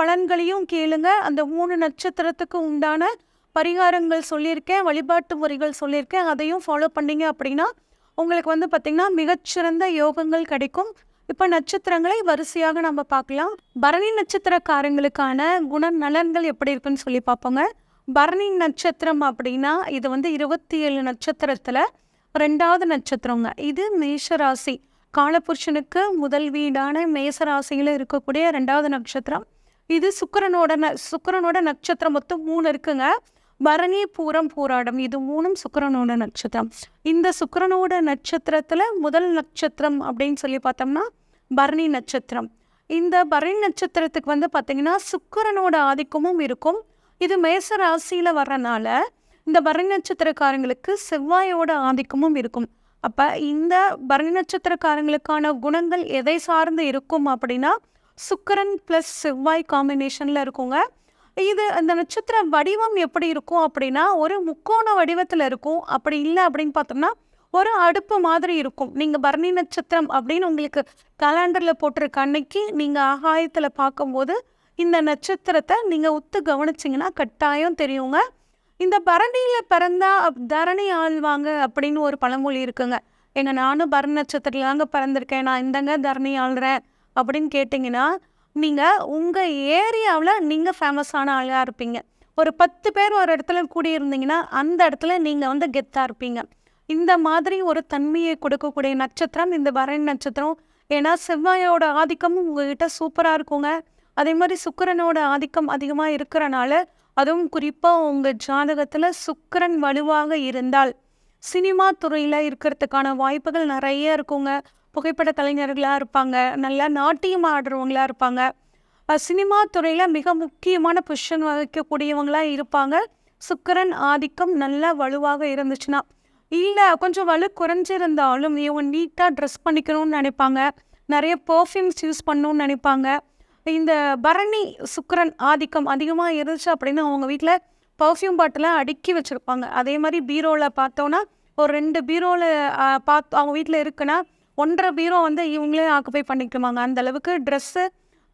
பலன்களையும் கேளுங்க. அந்த மூணு நட்சத்திரத்துக்கு உண்டான பரிகாரங்கள் சொல்லியிருக்கேன் வழிபாட்டு முறைகள் சொல்லியிருக்கேன். அதையும் ஃபாலோ பண்ணீங்க அப்படின்னா உங்களுக்கு வந்து பார்த்திங்கன்னா மிகச்சிறந்த யோகங்கள் கிடைக்கும். இப்போ நட்சத்திரங்களை வரிசையாக நம்ம பார்க்கலாம். பரணி நட்சத்திரக்காரங்களுக்கான குண நலன்கள் எப்படி இருக்குன்னு சொல்லி பார்ப்போங்க. பரணி நட்சத்திரம் அப்படின்னா இது வந்து இருபத்தி ஏழு நட்சத்திரத்தில் ரெண்டாவது நட்சத்திரங்க. இது மேஷராசி. காலபுருஷனுக்கு முதல் வீடான மேசராசியில் இருக்கக்கூடிய ரெண்டாவது நட்சத்திரம். இது சுக்கரனோட ந சுக்கரனோட நட்சத்திரம் மொத்தம் மூணு இருக்குங்க. பரணி பூரம் பூராடம் இது மூணும் சுக்கரனோட நட்சத்திரம். இந்த சுக்கரனோட நட்சத்திரத்தில் முதல் நட்சத்திரம் அப்படின்னு சொல்லி பார்த்தோம்னா பரணி நட்சத்திரம். இந்த பரணி நட்சத்திரத்துக்கு வந்து பார்த்திங்கன்னா சுக்கரனோட ஆதிக்கமும் இருக்கும். இது மேச ராசியில் வர்றனால இந்த பரணி நட்சத்திரக்காரங்களுக்கு செவ்வாயோட ஆதிக்கமும் இருக்கும். அப்போ இந்த பரணி நட்சத்திரக்காரங்களுக்கான குணங்கள் எதை சார்ந்து இருக்கும் அப்படின்னா சுக்கரன் ப்ளஸ் செவ்வாய் காம்பினேஷனில் இருக்குங்க. இது அந்த நட்சத்திர வடிவம் எப்படி இருக்கும் அப்படின்னா ஒரு முக்கோண வடிவத்தில் இருக்கும். அப்படி இல்லை அப்படின்னு பார்த்தோம்னா ஒரு அடுப்பு மாதிரி இருக்கும். நீங்கள் பரணி நட்சத்திரம் அப்படின்னு உங்களுக்கு கலண்டரில் போட்டிருக்க அன்னைக்கு நீங்கள் ஆகாயத்தில் பார்க்கும்போது இந்த நட்சத்திரத்தை நீங்கள் உத்து கவனிச்சிங்கன்னா கட்டாயம் தெரியுங்க. இந்த பரணியில் பிறந்தா தரணி ஆழ்வாங்க அப்படின்னு ஒரு பழமொழி இருக்குங்க. எங்கள் நானும் பரணி நட்சத்திரத்தில் தாங்க பிறந்திருக்கேன். நான் இந்தங்க தரணி ஆள்றேன். அப்படின்னு கேட்டிங்கன்னா நீங்கள் உங்கள் ஏரியாவில் நீங்கள் ஃபேமஸான ஆளாக இருப்பீங்க. ஒரு பத்து பேர் ஒரு இடத்துல கூடியிருந்தீங்கன்னா அந்த இடத்துல நீங்கள் வந்து கெத்தாக இருப்பீங்க. இந்த மாதிரி ஒரு தன்மையை கொடுக்கக்கூடிய நட்சத்திரம் இந்த பரணி நட்சத்திரம். ஏன்னா செவ்வாயோட ஆதிக்கமும் உங்ககிட்ட சூப்பராக இருக்குங்க. அதே மாதிரி சுக்கரனோட ஆதிக்கம் அதிகமாக இருக்கிறனால அதுவும் குறிப்பாக உங்கள் ஜாதகத்தில் சுக்கரன் வலுவாக இருந்தால் சினிமா துறையில் இருக்கிறதுக்கான வாய்ப்புகள் நிறைய இருக்குங்க. புகைப்பட கலைஞர்களாக இருப்பாங்க. நல்லா நாட்டியம் ஆடுறவங்களாக இருப்பாங்க. சினிமா துறையில் மிக முக்கியமான பொசிஷன் வகிக்கக்கூடியவங்களாக இருப்பாங்க. சுக்கரன் ஆதிக்கம் நல்லா வலுவாக இருந்துச்சுன்னா இல்லை கொஞ்சம் வலு குறைஞ்சிருந்தாலும் இவங்க நீட்டாக ட்ரெஸ் பண்ணிக்கணும்னு நினைப்பாங்க. நிறைய பர்ஃப்யூம்ஸ் யூஸ் பண்ணணும்னு நினைப்பாங்க. இந்த பரணி சுக்கரன் ஆதிக்கம் அதிகமாக இருந்துச்சு அப்படின்னு அவங்க வீட்டில் பர்ஃப்யூம் பாட்டெல்லாம் அடுக்கி வச்சுருப்பாங்க. அதே மாதிரி பீரோவில் பார்த்தோன்னா ஒரு ரெண்டு பீரோவில் பார்த்து அவங்க வீட்டில் இருக்குன்னா ஒன்றரை பீரோ வந்து இவங்களே ஆக்குப்பை பண்ணிக்குவாங்க அந்த அளவுக்கு ட்ரெஸ்ஸு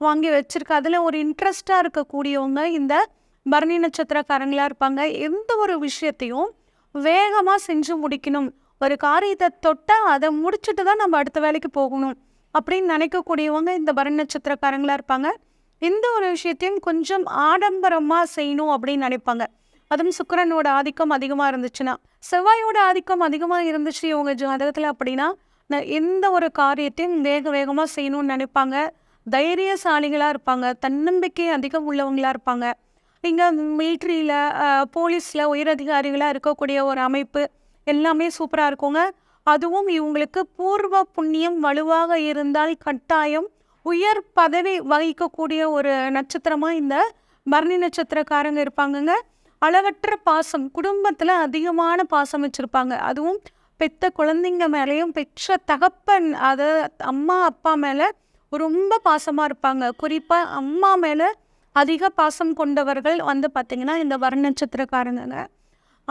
வாங்கி வச்சிருக்க. அதில் ஒரு இன்ட்ரெஸ்டாக இருக்கக்கூடியவங்க இந்த பரணி நட்சத்திரக்காரங்களாக இருப்பாங்க. எந்த ஒரு விஷயத்தையும் வேகமாக செஞ்சு முடிக்கணும். ஒரு காரியத்தை தொட்டால் அதை முடிச்சுட்டு தான் நம்ம அடுத்த வேலைக்கு போகணும் அப்படின்னு நினைக்கக்கூடியவங்க இந்த பரணி நட்சத்திரக்காரங்களாக இருப்பாங்க. எந்த ஒரு விஷயத்தையும் கொஞ்சம் ஆடம்பரமாக செய்யணும் அப்படின்னு நினைப்பாங்க. அதுவும் சுக்கரனோட ஆதிக்கம் அதிகமாக இருந்துச்சுன்னா. செவ்வாயோட ஆதிக்கம் அதிகமாக இருந்துச்சு இவங்க ஜாதகத்தில் அப்படின்னா எந்த ஒரு காரியத்தையும் வேக வேகமாக செய்யணும்னு நினைப்பாங்க. தைரியசாலிகளாக இருப்பாங்க. தன்னம்பிக்கை அதிகம் உள்ளவங்களாக இருப்பாங்க. இங்கே மிலிட்ரியில் போலீஸில் உயரதிகாரிகளாக இருக்கக்கூடிய ஒரு அமைப்பு எல்லாமே சூப்பராக இருக்குங்க. அதுவும் இவங்களுக்கு பூர்வ புண்ணியம் வலுவாக இருந்தால் கட்டாயம் உயர் பதவி வகிக்கக்கூடிய ஒரு நட்சத்திரமாக இந்த பரணி நட்சத்திரக்காரங்க இருப்பாங்கங்க. அளவற்ற பாசம் குடும்பத்தில் அதிகமான பாசம் வச்சுருப்பாங்க. அதுவும் பெத்த குழந்தைங்க மேலேயும் பெற்ற தகப்பன் அதை அம்மா அப்பா மேலே ரொம்ப பாசமாக இருப்பாங்க. குறிப்பாக அம்மா மேலே அதிக பாசம் கொண்டவர்கள் வந்து பார்த்திங்கன்னா இந்த வர நட்சத்திரக்காரங்க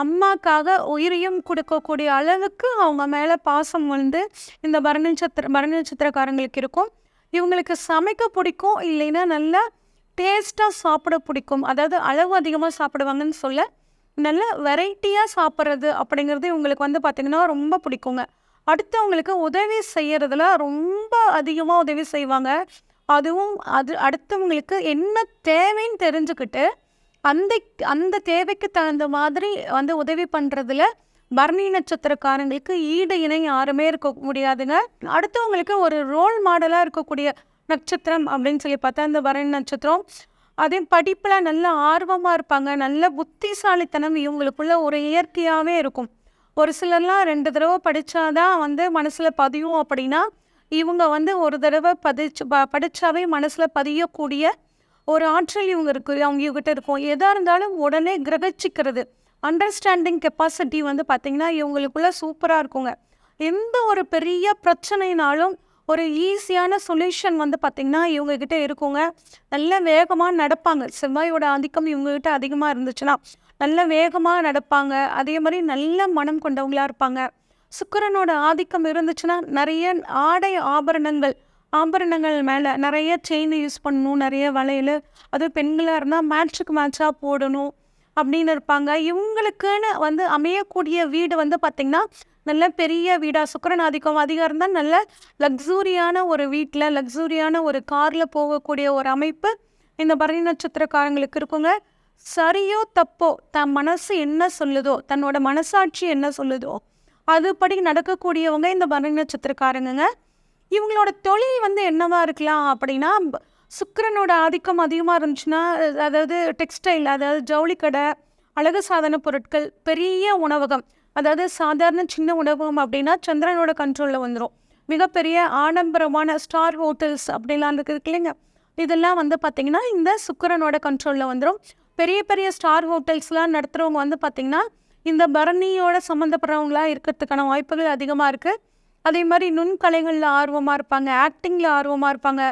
அம்மாக்காக உயிரையும் கொடுக்கக்கூடிய அளவுக்கு அவங்க மேலே பாசம் வந்து இந்த பர நட்சத்திர பர நட்சத்திரக்காரங்களுக்கு இருக்கும். இவங்களுக்கு சமைக்க பிடிக்கும் இல்லைன்னா நல்லா டேஸ்ட்டாக சாப்பிட பிடிக்கும். அதாவது அளவு அதிகமாக சாப்பிடுவாங்கன்னு சொல்ல நல்ல வெரைட்டியாக சாப்பிட்றது அப்படிங்கிறது இவங்களுக்கு வந்து பார்த்திங்கன்னா ரொம்ப பிடிக்குங்க. அடுத்தவங்களுக்கு உதவி செய்கிறதுல ரொம்ப அதிகமாக உதவி செய்வாங்க. அதுவும் அது அடுத்தவங்களுக்கு என்ன தேவைன்னு தெரிஞ்சுக்கிட்டு அந்த அந்த தேவைக்கு தகுந்த மாதிரி வந்து உதவி பண்ணுறதுல பரணி நட்சத்திரக்காரங்களுக்கு ஈடு இணை யாருமே இருக்க முடியாதுங்க. அடுத்தவங்களுக்கு ஒரு ரோல் மாடலாக இருக்கக்கூடிய நட்சத்திரம் அப்படின்னு சொல்லி பார்த்தா இந்த பரணி நட்சத்திரம் அதே படிப்பில் நல்ல ஆர்வமாக இருப்பாங்க. நல்ல புத்திசாலித்தனம் இவங்களுக்குள்ள ஒரு இயற்கையாகவே இருக்கும். ஒரு சிலர்லாம் ரெண்டு தடவை படித்தாதான் வந்து மனசில் பதியும் அப்படின்னா இவங்க வந்து ஒரு தடவை பதிச்சு ப படித்தாவே மனசில் பதியக்கூடிய ஒரு ஆற்றல் இவங்க இருக்கு அவங்க கிட்ட இருக்கும். எதாக இருந்தாலும் உடனே கிரகிச்சிக்கிறது. அண்டர்ஸ்டாண்டிங் கெப்பாசிட்டி வந்து பார்த்திங்கன்னா இவங்களுக்குள்ள சூப்பராக இருக்குங்க. எந்த ஒரு பெரிய பிரச்சனைனாலும் ஒரு ஈஸியான சொல்யூஷன் வந்து பார்த்திங்கன்னா இவங்கக்கிட்ட இருக்குங்க. நல்ல வேகமாக நடப்பாங்க. செவ்வாயோட ஆதிக்கம் இவங்ககிட்ட அதிகமாக இருந்துச்சுன்னா நல்ல வேகமாக நடப்பாங்க. அதே மாதிரி நல்ல மனம் கொண்டவங்களாக இருப்பாங்க. சுக்கரனோட ஆதிக்கம் இருந்துச்சுன்னா நிறைய ஆடை ஆபரணங்கள் ஆபரணங்கள் மேலே நிறைய செயின் யூஸ் பண்ணணும். நிறைய வளையல் அது பெண்களாக இருந்தால் மேட்சுக்கு மேட்சாக போடணும் அப்படின்னு இருப்பாங்க. இவங்களுக்குன்னு வந்து அமையக்கூடிய வீடு வந்து பார்த்திங்கன்னா நல்ல பெரிய வீடாக சுக்கிரன் ஆதிக்கம் அதிகம் இருந்தால் நல்ல லக்ஸூரியான ஒரு வீட்டில் லக்ஸூரியான ஒரு காரில் போகக்கூடிய ஒரு அமைப்பு இந்த பரணி நட்சத்திரக்காரங்களுக்கு இருக்குங்க. சரியோ தப்போ தன் மனசு என்ன சொல்லுதோ தன்னோட மனசாட்சி என்ன சொல்லுதோ அதுபடி நடக்கக்கூடியவங்க இந்த பரணி நட்சத்திரக்காரங்கங்க. இவங்களோட தொழில் வந்து என்னவா இருக்கலாம் அப்படின்னா சுக்கரனோட ஆதிக்கம் அதிகமாக இருந்துச்சுன்னா அதாவது டெக்ஸ்டைல் அதாவது ஜவுளி கடை அழகு சாதன பொருட்கள் பெரிய உணவகம் அதாவது சாதாரண சின்ன உணவகம் அப்படின்னா சந்திரனோட கண்ட்ரோலில் வந்துடும் மிகப்பெரிய ஆடம்பரமான ஸ்டார் ஹோட்டல்ஸ் அப்படிலாம் இருக்குது இல்லைங்க. இதெல்லாம் வந்து பார்த்திங்கன்னா இந்த சுக்கரனோட கண்ட்ரோலில் வந்துடும் பெரிய பெரிய ஸ்டார் ஹோட்டல்ஸ்லாம் நடத்துகிறவங்க வந்து பார்த்திங்கன்னா இந்த பரணியோட சம்மந்தப்படுறவங்களா இருக்கிறதுக்கான வாய்ப்புகள் அதிகமாக இருக்குது அதே மாதிரி நுண்கலைகளில் ஆர்வமாக இருப்பாங்க ஆக்டிங்கில் ஆர்வமாக இருப்பாங்க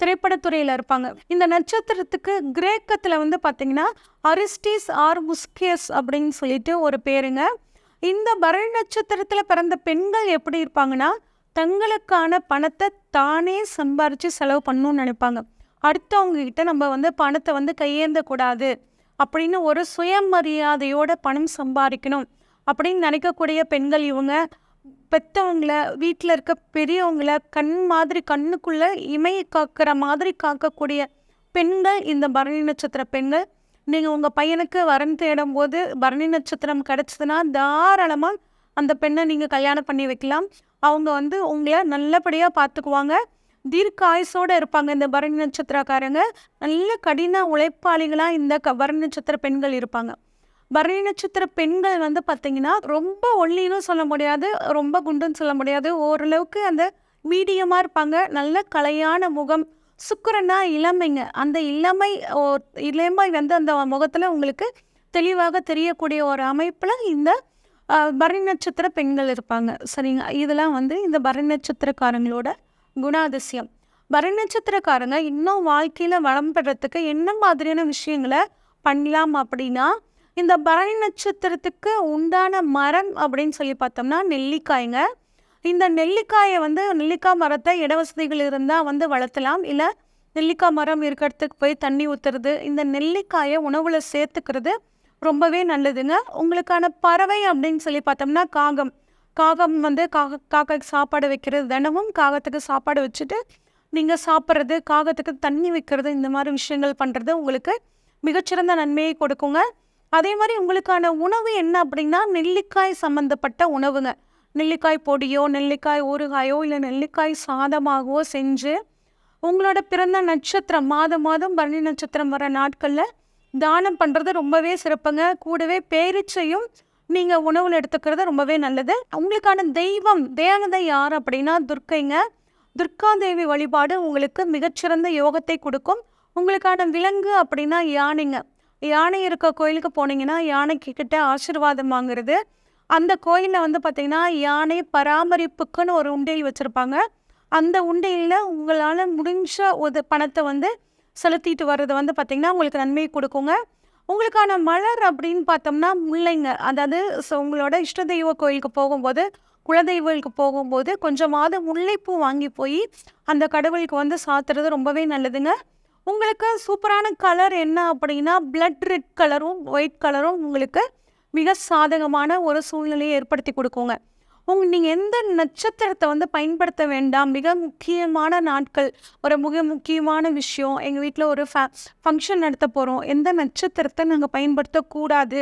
திரைப்படத்துறையில் இருப்பாங்க. இந்த நட்சத்திரத்துக்கு கிரேக்கத்தில் வந்து பார்த்திங்கன்னா அரிஸ்டிஸ் ஆர் முஸ்கியஸ் அப்படின்னு சொல்லிட்டு ஒரு பேருங்க. இந்த பரணி நட்சத்திரத்தில் பிறந்த பெண்கள் எப்படி இருப்பாங்கன்னா தங்களுக்கான பணத்தை தானே சம்பாரித்து செலவு பண்ணணும்னு நினைப்பாங்க. அடுத்தவங்க கிட்ட நம்ம வந்து பணத்தை வந்து கையேந்தக்கூடாது அப்படின்னு ஒரு சுயமரியாதையோட பணம் சம்பாதிக்கணும் அப்படின்னு நினைக்கக்கூடிய பெண்கள் இவங்க. பெத்தவங்கள வீட்டில் இருக்க பெரியவங்கள கண் மாதிரி கண்ணுக்குள்ளே இமையை காக்கிற மாதிரி காக்கக்கூடிய பெண்கள் இந்த பரணி நட்சத்திர பெண்கள். நீங்கள் உங்கள் பையனுக்கு வரன் தேடும் போது பரணி நட்சத்திரம் கிடச்சிதுன்னா தாராளமாக அந்த பெண்ணை நீங்கள் கல்யாணம் பண்ணி வைக்கலாம். அவங்க வந்து உங்களை நல்லபடியாக பார்த்துக்குவாங்க. தீர்க்க ஆயுசோடு இருப்பாங்க இந்த பரணி நட்சத்திரக்காரங்க. நல்ல கடின உழைப்பாளிகளாக இந்த க பரணி நட்சத்திர பெண்கள் இருப்பாங்க. பரணி நட்சத்திர பெண்கள் வந்து பார்த்திங்கன்னா ரொம்ப ஒல்லின்னு சொல்ல முடியாது ரொம்ப குண்டுன்னு சொல்ல முடியாது. ஓரளவுக்கு அந்த மீடியமாக இருப்பாங்க. நல்ல கலையான முகம் சுக்கிரனா இளமைங்க. அந்த இளமை ஓ- இளமை வந்து அந்த முகத்தில் உங்களுக்கு தெளிவாக தெரியக்கூடிய ஒரு அமைப்பில் இந்த பரணி நட்சத்திர பெண்கள் இருப்பாங்க. சரிங்க? இதெல்லாம் வந்து இந்த பரணி நட்சத்திரக்காரங்களோட குணாதிசயம். பரணி நட்சத்திரக்காரங்க இன்னும் வாழ்க்கையில் வளம் பெறத்துக்கு என்ன மாதிரியான விஷயங்களை பண்ணலாம் அப்படின்னா இந்த பரணி நட்சத்திரத்துக்கு உண்டான மரம் அப்படின்னு சொல்லி பார்த்தோம்னா நெல்லிக்காய்ங்க. இந்த நெல்லிக்காயை வந்து நெல்லிக்காய் மரத்தை இட வசதிகள் இருந்தால் வந்து வளர்த்தலாம். இல்லை நெல்லிக்காய் மரம் இருக்கிறதுக்கு போய் தண்ணி ஊற்றுறது இந்த நெல்லிக்காயை உணவில் சேர்த்துக்கிறது ரொம்பவே நல்லதுங்க. உங்களுக்கான பறவை அப்படின்னு சொல்லி பார்த்தோம்னா காகம். காகம் வந்து காக காக்காக்கு சாப்பாடு வைக்கிறது தினமும் காகத்துக்கு சாப்பாடு வச்சுட்டு நீங்கள் சாப்பிட்றது காகத்துக்கு தண்ணி வைக்கிறது இந்த மாதிரி விஷயங்கள் பண்ணுறது உங்களுக்கு மிகச்சிறந்த நன்மையை கொடுக்குங்க. அதே மாதிரி உங்களுக்கான உணவு என்ன அப்படின்னா நெல்லிக்காய் சம்மந்தப்பட்ட உணவுங்க. நெல்லிக்காய் பொடியோ நெல்லிக்காய் ஊறுகாயோ இல்லை நெல்லிக்காய் சாதமாகவோ செஞ்சு உங்களோட பிறந்த நட்சத்திரம் மாதம் மாதம் பரணி நட்சத்திரம் வர நாட்களில் தானம் பண்ணுறது ரொம்பவே சிறப்புங்க. கூடவே பேரிச்சையும் நீங்கள் உணவில் எடுத்துக்கிறது ரொம்பவே நல்லது. உங்களுக்கான தெய்வம் தேவதை யார் அப்படின்னா துர்க்கைங்க. துர்கா தேவி வழிபாடு உங்களுக்கு மிகச்சிறந்த யோகத்தை கொடுக்கும். உங்களுக்கான விலங்கு அப்படின்னா யானைங்க. யானை இருக்க கோயிலுக்கு போனீங்கன்னா யானைக்கு கிட்ட ஆசிர்வாதம் வாங்குறது. அந்த கோயிலில் வந்து பார்த்திங்கன்னா யானை பராமரிப்புக்குன்னு ஒரு உண்டியல் வச்சுருப்பாங்க. அந்த உண்டியலில் உங்களால் முடிஞ்ச ஒரு பணத்தை வந்து செலுத்திட்டு வர்றது வந்து பார்த்திங்கன்னா உங்களுக்கு நன்மையை கொடுக்குங்க. உங்களுக்கான மலர் அப்படின்னு பார்த்தோம்னா முல்லைங்க. அதாவது ஸோ உங்களோட இஷ்ட தெய்வ கோயிலுக்கு போகும்போது குலதெய்வங்களுக்கு போகும்போது கொஞ்சமாவது முல்லைப்பூ வாங்கி போய் அந்த கடவுளுக்கு வந்து சாத்துறது ரொம்பவே நல்லதுங்க. உங்களுக்கு சூப்பரான கலர் என்ன அப்படின்னா பிளட் ரெட் கலரும் ஒயிட் கலரும் உங்களுக்கு மிக சாதகமான ஒரு சூழ்நிலையை ஏற்படுத்தி கொடுக்குங்க. உங்க நீங்கள் எந்த நட்சத்திரத்தை வந்து பயன்படுத்த வேண்டாம் மிக முக்கியமான நாட்கள் ஒரு மிக முக்கியமான விஷயம் எங்கள் வீட்டில் ஒரு ஃபே ஃபங்க்ஷன் நடத்த போகிறோம் எந்த நட்சத்திரத்தை நாங்கள் பயன்படுத்தக்கூடாது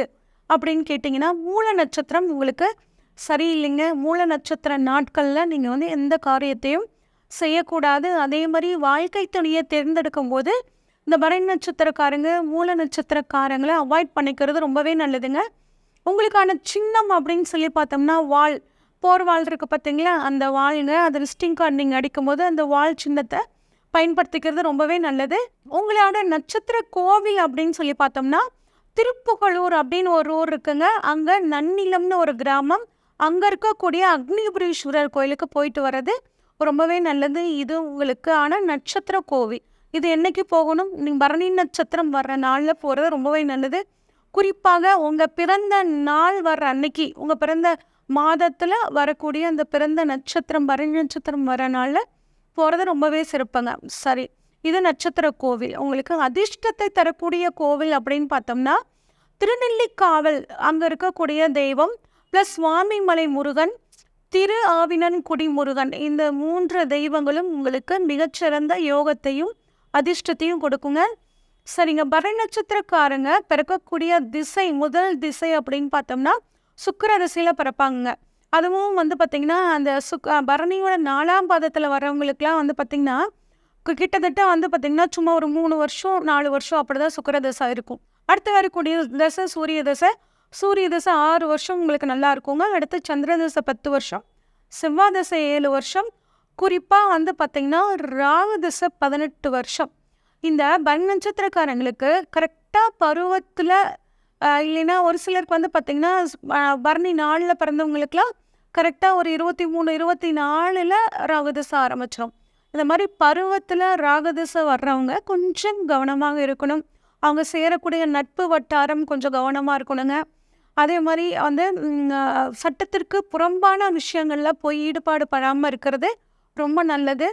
அப்படின்னு கேட்டிங்கன்னா மூல நட்சத்திரம் உங்களுக்கு சரியில்லைங்க. மூல நட்சத்திர நாட்களில் நீங்கள் வந்து எந்த காரியத்தையும் செய்யக்கூடாது. அதே மாதிரி வாழ்க்கை துணையை தேர்ந்தெடுக்கும் போது இந்த பரணி நட்சத்திரக்காரங்க மூல நட்சத்திரக்காரங்களை அவாய்ட் பண்ணிக்கிறது ரொம்பவே நல்லதுங்க. உங்களுக்கான சின்னம் அப்படின்னு சொல்லி பார்த்தோம்னா வால் போர் வால் இருக்குது பார்த்தீங்களா? அந்த வாளுங்க அது லிஸ்டிங் கார்டு நீங்கள் அடிக்கும்போது அந்த வால் சின்னத்தை பயன்படுத்திக்கிறது ரொம்பவே நல்லது. உங்களோட நட்சத்திர கோவில் அப்படின்னு சொல்லி பார்த்தோம்னா திருப்புகழூர் அப்படின்னு ஒரு ஊர் இருக்குங்க. அங்கே நன்னிலம்னு ஒரு கிராமம். அங்கே இருக்கக்கூடிய அக்னிபுரீஸ்வரர் கோயிலுக்கு போயிட்டு வர்றது ரொம்பவே நல்லது. இது உங்களுக்கு ஆனால் நட்சத்திர கோவில் இது என்றைக்கு போகணும்? நீங்கள் பரணி நட்சத்திரம் வர்ற நாளில் போகிறது ரொம்பவே நல்லது. குறிப்பாக உங்கள் பிறந்த நாள் வர்ற அன்னைக்கு உங்கள் பிறந்த மாதத்தில் வரக்கூடிய அந்த பிறந்த நட்சத்திரம் வரை நட்சத்திரம் வர நாளில் போகிறது ரொம்பவே சிறப்புங்க. சரி இது நட்சத்திர கோவில். உங்களுக்கு அதிர்ஷ்டத்தை தரக்கூடிய கோவில் அப்படின்னு பார்த்தோம்னா திருநெல்லிக்காவல். அங்கே இருக்கக்கூடிய தெய்வம் ப்ளஸ் சுவாமிமலை முருகன் திரு ஆவினன் குடிமுருகன் இந்த மூன்று தெய்வங்களும் உங்களுக்கு மிகச்சிறந்த யோகத்தையும் அதிர்ஷ்டத்தையும் கொடுக்குங்க. சரிங்க. பரணி நட்சத்திரக்காரங்க பிறக்கக்கூடிய திசை முதல் திசை அப்படின்னு பார்த்தோம்னா சுக்கர திசையில் பிறப்பாங்க அதுவும் வந்து பார்த்திங்கன்னா அந்த சுக் பரணியோட நாலாம் பாதத்தில் வரவங்களுக்குலாம் வந்து பார்த்திங்கன்னா கிட்டத்தட்ட வந்து பார்த்திங்கன்னா சும்மா ஒரு மூணு வருஷம் நாலு வருஷம் அப்படி தான் சுக்கர தசை இருக்கும். அடுத்து வரக்கூடிய தசை சூரிய தசை. சூரிய தசை ஆறு வருஷம் உங்களுக்கு நல்லா இருக்குங்க. அடுத்து சந்திர தசை பத்து வருஷம். செவ்வாய் தசை ஏழு வருஷம். குறிப்பாக வந்து பார்த்திங்கன்னா ராகு தசை பதினெட்டு வருஷம். இந்த பன் நட்சத்திரக்காரங்களுக்கு கரெக்டாக பருவத்தில் இல்லைன்னா ஒரு சிலருக்கு வந்து பார்த்திங்கன்னா பரணி நாளில் பிறந்தவங்களுக்குலாம் கரெக்டாக ஒரு இருபத்தி மூணு இருபத்தி நாலில் ராகுதசை ஆரம்பிச்சிடும் இந்த மாதிரி பருவத்தில் ராகுதசை வர்றவங்க கொஞ்சம் கவனமாக இருக்கணும். அவங்க சேரக்கூடிய நட்பு வட்டாரம் கொஞ்சம் கவனமாக இருக்கணுங்க. அதே மாதிரி வந்து சட்டத்திற்கு புறம்பான விஷயங்களில் போய் ஈடுபாடு படாமல் இருக்கிறது ரொம்ப நல்லது.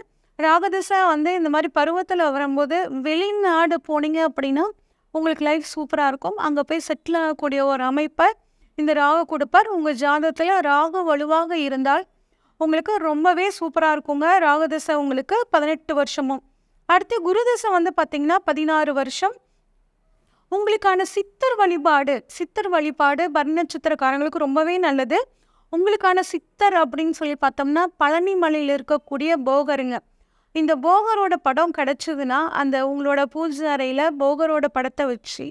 ராகதசை வந்து இந்த மாதிரி பருவத்தில் வரும்போது வெளிநாடு போனீங்க அப்படின்னா உங்களுக்கு லைஃப் சூப்பராக இருக்கும். அங்கே போய் செட்டில் ஆகக்கூடிய ஒரு அமைப்பை இந்த ராகு கொடுப்பார். உங்கள் ஜாதகத்தில் ராகு வலுவாக இருந்தால் உங்களுக்கு ரொம்பவே சூப்பராக இருக்குங்க. ராகதிசை உங்களுக்கு பதினெட்டு வருஷமும். அடுத்து குருதசை வந்து பார்த்திங்கன்னா பதினாறு வருஷம். உங்களுக்கான சித்தர் வழிபாடு சித்தர் வழிபாடு பர்ணச்சித்திரக்காரங்களுக்கு ரொம்பவே நல்லது. உங்களுக்கான சித்தர் அப்படின்னு சொல்லி பார்த்தோம்னா பழனி மலையில் இருக்கக்கூடிய போகருங்க. இந்த போகரோட படம் கிடச்சிதுன்னா அந்த உங்களோட பூஜை அறையில் போகரோட படத்தை வச்சு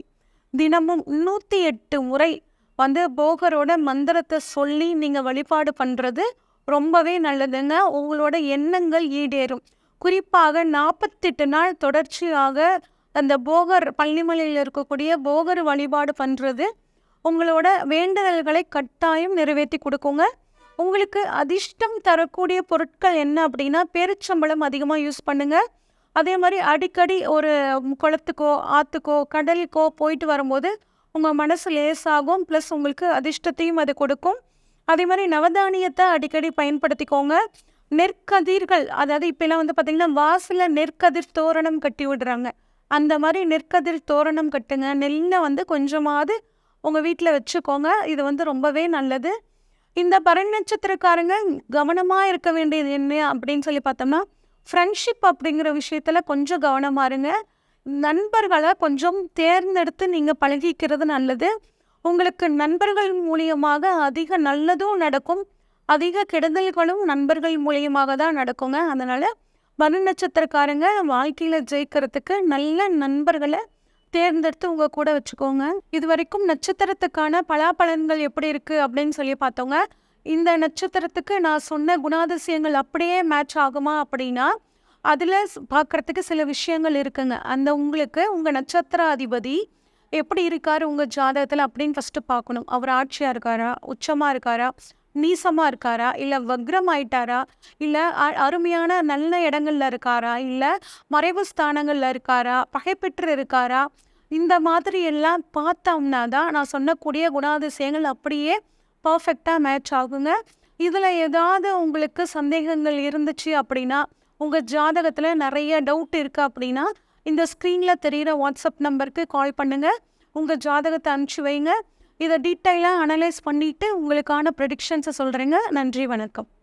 தினமும் நூற்றி எட்டு முறை வந்து போகரோட மந்திரத்தை சொல்லி நீங்கள் வழிபாடு பண்ணுறது ரொம்பவே நல்லதுங்க. உங்களோட எண்ணங்கள் ஈடேறும். குறிப்பாக நாற்பத்தெட்டு நாள் தொடர்ச்சியாக அந்த போகர் பள்ளிமலையில் இருக்கக்கூடிய போகர் வழிபாடு பண்ணுறது உங்களோட வேண்டுதல்களை கட்டாயம் நிறைவேற்றி கொடுக்குங்க. உங்களுக்கு அதிர்ஷ்டம் தரக்கூடிய பொருட்கள் என்ன அப்படின்னா பெருச்சம்பளம் அதிகமாக யூஸ் பண்ணுங்கள் அதே மாதிரி அடிக்கடி ஒரு குளத்துக்கோ ஆற்றுக்கோ கடலுக்கோ போயிட்டு வரும்போது உங்கள் மனசு லேசாகும் ப்ளஸ் உங்களுக்கு அதிர்ஷ்டத்தையும் அது கொடுக்கும். அதே மாதிரி நவதானியத்தை அடிக்கடி பயன்படுத்திக்கோங்க. நெற்கதிர்கள் அதாவது இப்போலாம் வந்து பார்த்திங்கன்னா வாசலில் நெற்கதிர் தோரணம் கட்டி விடுறாங்க. அந்த மாதிரி நெற்கதிர் தோரணம் கட்டுங்க. நெல்லை வந்து கொஞ்சமாவது உங்கள் வீட்டில் வச்சுக்கோங்க. இது வந்து ரொம்பவே நல்லது. இந்த பரநட்சத்திரக்காரங்க கவனமாக இருக்க வேண்டியது என்ன அப்படின்னு சொல்லி பார்த்தோம்னா ஃப்ரெண்ட்ஷிப் அப்படிங்கிற விஷயத்தில் கொஞ்சம் கவனமாக இருங்க. நண்பர்களை கொஞ்சம் தேர்ந்தெடுத்து நீங்கள் பழகிக்கிறது நல்லது. உங்களுக்கு நண்பர்கள் மூலியமாக அதிக நல்லதும் நடக்கும். அதிக கெடுதல்களும் நண்பர்கள் மூலியமாக தான் நடக்குங்க. அதனால் மறு நட்சத்திரக்காரங்க வாழ்க்கையில் ஜெயிக்கிறதுக்கு நல்ல நண்பர்களை தேர்ந்தெடுத்து உங்கள் கூட வச்சுக்கோங்க. இது வரைக்கும் நட்சத்திரத்துக்கான பலாபலன்கள் எப்படி இருக்குது அப்படின்னு சொல்லி பார்த்தோங்க. இந்த நட்சத்திரத்துக்கு நான் சொன்ன குணாதிசயங்கள் அப்படியே மேட்ச் ஆகுமா அப்படின்னா அதில் பார்க்குறதுக்கு சில விஷயங்கள் இருக்குங்க. அந்த உங்களுக்கு உங்கள் நட்சத்திர அதிபதி எப்படி இருக்கார் உங்கள் ஜாதகத்தில் அப்படின்னு ஃபஸ்ட்டு பார்க்கணும். அவர் ஆட்சியாக இருக்காரா? உச்சமாக இருக்காரா? நீசமாக இருக்காரா? இல்லை வக்ரம் ஆயிட்டாரா இல்லை அருமையான நல்ல இடங்களில் இருக்காரா? இல்லை மறைவு ஸ்தானங்களில் இருக்காரா? பகைப்பெற்று இருக்காரா? இந்த மாதிரி எல்லாம் பார்த்தோம்னா தான் நான் சொன்னக்கூடிய குணாதிசயங்கள் அப்படியே பர்ஃபெக்டாக மேட்ச் ஆகுங்க. இதில் ஏதாவது உங்களுக்கு சந்தேகங்கள் இருந்துச்சு அப்படின்னா உங்கள் ஜாதகத்தில் நிறைய டவுட் இருக்குது அப்படின்னா இந்த ஸ்க்ரீனில் தெரிகிற வாட்ஸ்அப் நம்பருக்கு கால் பண்ணுங்கள் உங்கள் ஜாதகத்தை அனுப்பிச்சி வைங்க. இதை டீட்டெயிலாக அனலைஸ் பண்ணிவிட்டு உங்களுக்கான ப்ரெடிக்ஷன்ஸை சொல்கிறேங்க நன்றி வணக்கம்.